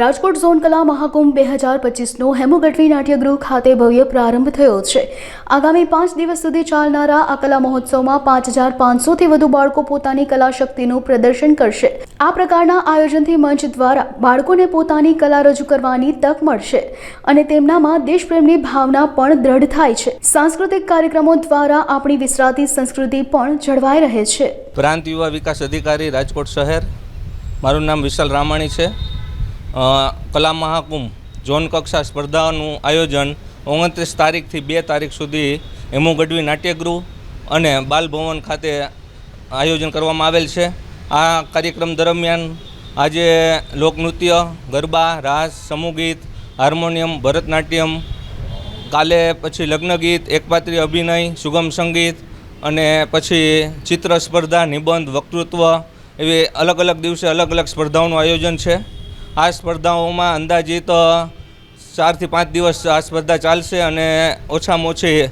Rajkot zone કલા મહાકુંભ બે હજાર પચીસનો હેમુગઢવી નાટ્યગૃહ ખાતે ભવ્ય પ્રારંભ થયો છે. આગામી પાંચ દિવસ સુધી ચાલનારા આ કલા મહોત્સવમાં પાંચ હજાર પાંચસોથી વધુ બાળકો પોતાની કલા શક્તિનું પ્રદર્શન કરશે. આ પ્રકારના આયોજનથી મંચ દ્વારા બાળકોને પોતાની કલા રજૂ કરવાની તક મળશે અને તેમનામાં દેશપ્રેમની ભાવના પણ દ્રઢ થાય છે. સાંસ્કૃતિક કાર્યક્રમો દ્વારા આપણી વિસરાતી સંસ્કૃતિ પણ જળવાઈ રહે છે. પ્રાંત યુવા વિકાસ અધિકારી રાજકોટ શહેર. મારું નામ વિશાલ રામાણી છે. કલા મહાકુંભ, ઝોન કક્ષા સ્પર્ધાનું આયોજન ઓગણત્રીસ તારીખથી બે તારીખ સુધી હેમુ ગઢવી નાટ્યગૃહ અને બાલભવન ખાતે આયોજન કરવામાં આવેલ છે. આ કાર્યક્રમ દરમિયાન આજે લોકનૃત્ય, ગરબા, રાસ, સમૂહગીત, હાર્મોનિયમ, ભરતનાટ્યમ, કાલે પછી લગ્નગીત, એકપાત્રી અભિનય, સુગમ સંગીત અને પછી ચિત્ર સ્પર્ધા, નિબંધ, વક્તૃત્વ એવી અલગ અલગ દિવસે અલગ અલગ સ્પર્ધાઓનું આયોજન છે. આ સ્પર્ધાઓમાં અંદાજિત ચારથી પાંચ દિવસ આ સ્પર્ધા ચાલશે અને ઓછામાં ઓછી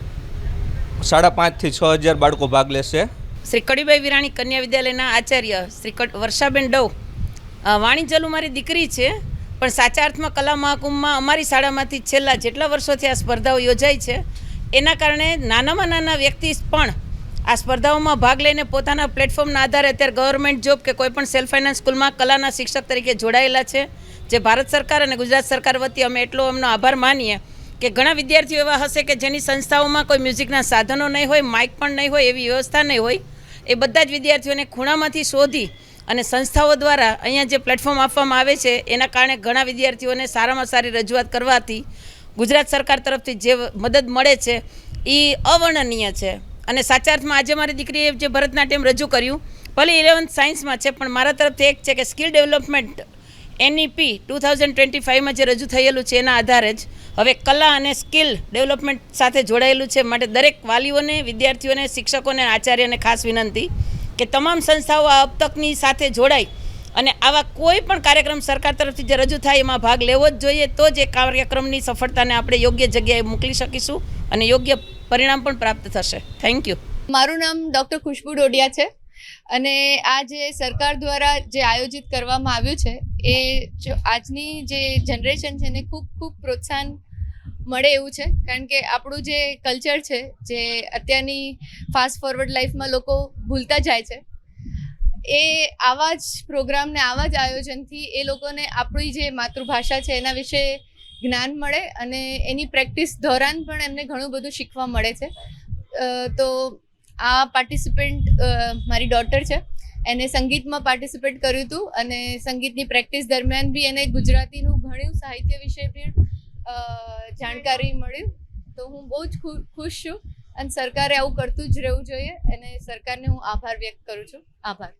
સાડા પાંચથી છ હજાર બાળકો ભાગ લેશે. શ્રી કડીબાઈ વિરાણી કન્યા વિદ્યાલયના આચાર્ય શ્રી વર્ષાબેન ડવ અ, વાણિજ્યલું મારી દીકરી છે પણ સાચા અર્થમાં કલા મહાકુંભમાં અમારી શાળામાંથી છેલ્લા જેટલા વર્ષોથી આ સ્પર્ધાઓ યોજાય છે એના કારણે નાનામાં નાના વ્યક્તિ પણ આ સ્પર્ધાઓમાં ભાગ લઈને પોતાના પ્લેટફોર્મના આધારે અત્યારે ગવર્મેન્ટ જોબ કે કોઈપણ સેલ્ફ ફાઇનાન્સ સ્કૂલમાં કલાના શિક્ષક તરીકે જોડાયેલા છે, જે ભારત સરકાર અને ગુજરાત સરકાર વતી અમે એટલો એમનો આભાર માનીએ કે ઘણા વિદ્યાર્થીઓ એવા હશે કે જેની સંસ્થાઓમાં કોઈ મ્યુઝિકના સાધનો નહીં હોય, માઇક પણ નહીં હોય, એવી વ્યવસ્થા નહીં હોય, એ બધા જ વિદ્યાર્થીઓને ખૂણામાંથી શોધી અને સંસ્થાઓ દ્વારા અહીંયા જે પ્લેટફોર્મ આપવામાં આવે છે, એના કારણે ઘણા વિદ્યાર્થીઓને સારામાં સારી રજૂઆત કરવાથી ગુજરાત સરકાર તરફથી જે મદદ મળે છે એ અવર્ણનીય છે. અને સાચા અર્થમાં આજે મારી દીકરીએ જે ભરતનાટ્યમ રજૂ કર્યું, ભલે ઇલેવન્થ સાયન્સમાં છે, પણ મારા તરફથી એક છે કે skill development NEP two thousand twenty ફાઇવમાં જે રજૂ થયેલું છે, એના આધારે જ હવે કલા અને સ્કિલ ડેવલપમેન્ટ સાથે જોડાયેલું છે. માટે દરેક વાલીઓને, વિદ્યાર્થીઓને, શિક્ષકોને, આચાર્યને ખાસ વિનંતી કે તમામ સંસ્થાઓ આ અબતકની સાથે જોડાય અને આવા કોઈ પણ કાર્યક્રમ સરકાર તરફથી જે રજૂ થાય, એમાં ભાગ લેવો જ જોઈએ. તો જ એ કાર્યક્રમની સફળતાને આપણે યોગ્ય જગ્યાએ મોકલી શકીશું અને યોગ્ય પરિણામ પણ પ્રાપ્ત થશે. થેન્ક યુ મારું નામ ડૉક્ટર ખુશ્બુ ડોડિયા છે અને આ જે સરકાર દ્વારા જે આયોજિત કરવામાં આવ્યું છે, એ આજની જે જનરેશન છે એને ખૂબ ખૂબ પ્રોત્સાહન મળે એવું છે. કારણ કે આપણું જે કલ્ચર છે, જે અત્યારની ફાસ્ટ ફોરવર્ડ લાઈફમાં લોકો ભૂલતા જાય છે, એ આવા જ પ્રોગ્રામને આવા જ આયોજનથી એ લોકોને આપણી જે માતૃભાષા છે એના વિશે જ્ઞાન મળે અને એની પ્રેક્ટિસ દોરાન પણ એમને ઘણું બધું શીખવા મળે છે. તો આ પાર્ટિસિપન્ટ મારી ડોટર છે. એને સંગીતમાં પાર્ટિસિપેટ કર્યું હતું અને સંગીતની પ્રેક્ટિસ દરમિયાન બી એને ગુજરાતીનું ઘણું સાહિત્ય વિશે પણ જાણકારી મળ્યું. તો હું બહુ જ ખુશ છું અને સરકારે આવું કરતું જ રહેવું જોઈએ. અને સરકારને હું આભાર વ્યક્ત કરું છું. આભાર.